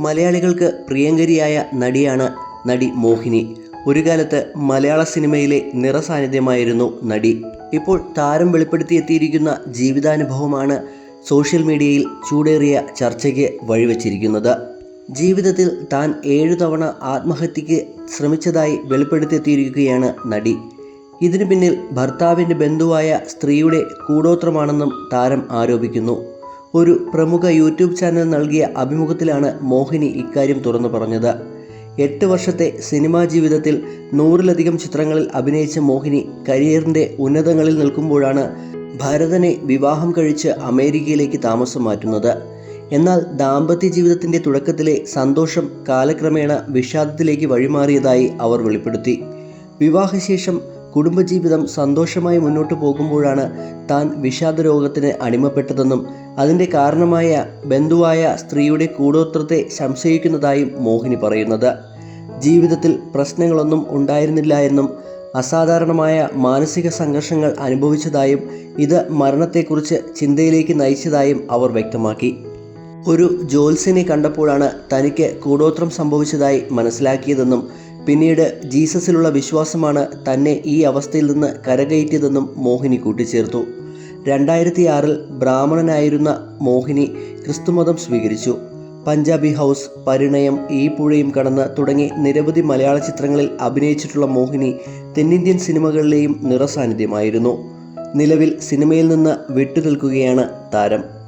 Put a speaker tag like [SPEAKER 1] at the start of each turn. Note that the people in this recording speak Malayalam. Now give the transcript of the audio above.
[SPEAKER 1] മലയാളികൾക്ക് പ്രിയങ്കരിയായ നടിയാണ് നടി മോഹിനി. ഒരു കാലത്ത് മലയാള സിനിമയിലെ നിറസാന്നിധ്യമായിരുന്നു നടി. ഇപ്പോൾ താരം വെളിപ്പെടുത്തിയെത്തിയിരിക്കുന്ന ജീവിതാനുഭവമാണ് സോഷ്യൽ മീഡിയയിൽ ചൂടേറിയ ചർച്ചയ്ക്ക് വഴിവെച്ചിരിക്കുന്നത്. ജീവിതത്തിൽ താൻ ഏഴു തവണ ആത്മഹത്യക്ക് ശ്രമിച്ചതായി വെളിപ്പെടുത്തിയെത്തിയിരിക്കുകയാണ് നടി. ഇതിനു പിന്നിൽ ഭർത്താവിന്റെ ബന്ധുവായ സ്ത്രീയുടെ കൂടോത്രമാണെന്നും താരം ആരോപിക്കുന്നു. ഒരു പ്രമുഖ യൂട്യൂബ് ചാനൽ നൽകിയ അഭിമുഖത്തിലാണ് മോഹിനി ഇക്കാര്യം തുറന്നു പറഞ്ഞത്. എട്ട് വർഷത്തെ സിനിമാ ജീവിതത്തിൽ നൂറിലധികം ചിത്രങ്ങളിൽ അഭിനയിച്ച മോഹിനി കരിയറിന്റെ ഉന്നതങ്ങളിൽ നിൽക്കുമ്പോഴാണ് ഭരതനെ വിവാഹം കഴിച്ച് അമേരിക്കയിലേക്ക് താമസം മാറ്റുന്നത്. എന്നാൽ ദാമ്പത്യ ജീവിതത്തിന്റെ തുടക്കത്തിലെ സന്തോഷം കാലക്രമേണ വിഷാദത്തിലേക്ക് വഴിമാറിയതായി അവർ വെളിപ്പെടുത്തി. വിവാഹശേഷം കുടുംബജീവിതം സന്തോഷമായി മുന്നോട്ട് പോകുമ്പോഴാണ് താൻ വിഷാദ രോഗത്തിന് അടിമപ്പെട്ടതെന്നും അതിന്റെ കാരണമായ ബന്ധുവായ സ്ത്രീയുടെ കൂടോത്രത്തെ സംശയിക്കുന്നതായും മോഹിനി പറയുന്നത്. ജീവിതത്തിൽ പ്രശ്നങ്ങളൊന്നും ഉണ്ടായിരുന്നില്ല എന്നും അസാധാരണമായ മാനസിക സംഘർഷങ്ങൾ അനുഭവിച്ചതായും ഇത് മരണത്തെക്കുറിച്ച് ചിന്തയിലേക്ക് നയിച്ചതായും അവർ വ്യക്തമാക്കി. ഒരു ജോത്സ്യനെ കണ്ടപ്പോഴാണ് തനിക്ക് കൂടോത്രം സംഭവിച്ചതായി മനസ്സിലാക്കിയതെന്നും പിന്നീട് ജീസസിലുള്ള വിശ്വാസമാണ് തന്നെ ഈ അവസ്ഥയിൽ നിന്ന് കരകയറ്റിയതെന്നും മോഹിനി കൂട്ടിച്ചേർത്തു. രണ്ടായിരത്തി ആറിൽ ബ്രാഹ്മണനായിരുന്ന മോഹിനി ക്രിസ്തുമതം സ്വീകരിച്ചു. പഞ്ചാബി ഹൗസ് പരിണയം ഈ പുഴയും കടന്ന് തുടങ്ങി നിരവധി മലയാള ചിത്രങ്ങളിൽ അഭിനയിച്ചിട്ടുള്ള മോഹിനി തെന്നിന്ത്യൻ സിനിമകളിലെയും നിറസാന്നിധ്യമായിരുന്നു. നിലവിൽ സിനിമയിൽ നിന്ന് വിട്ടുനിൽക്കുകയാണ് താരം.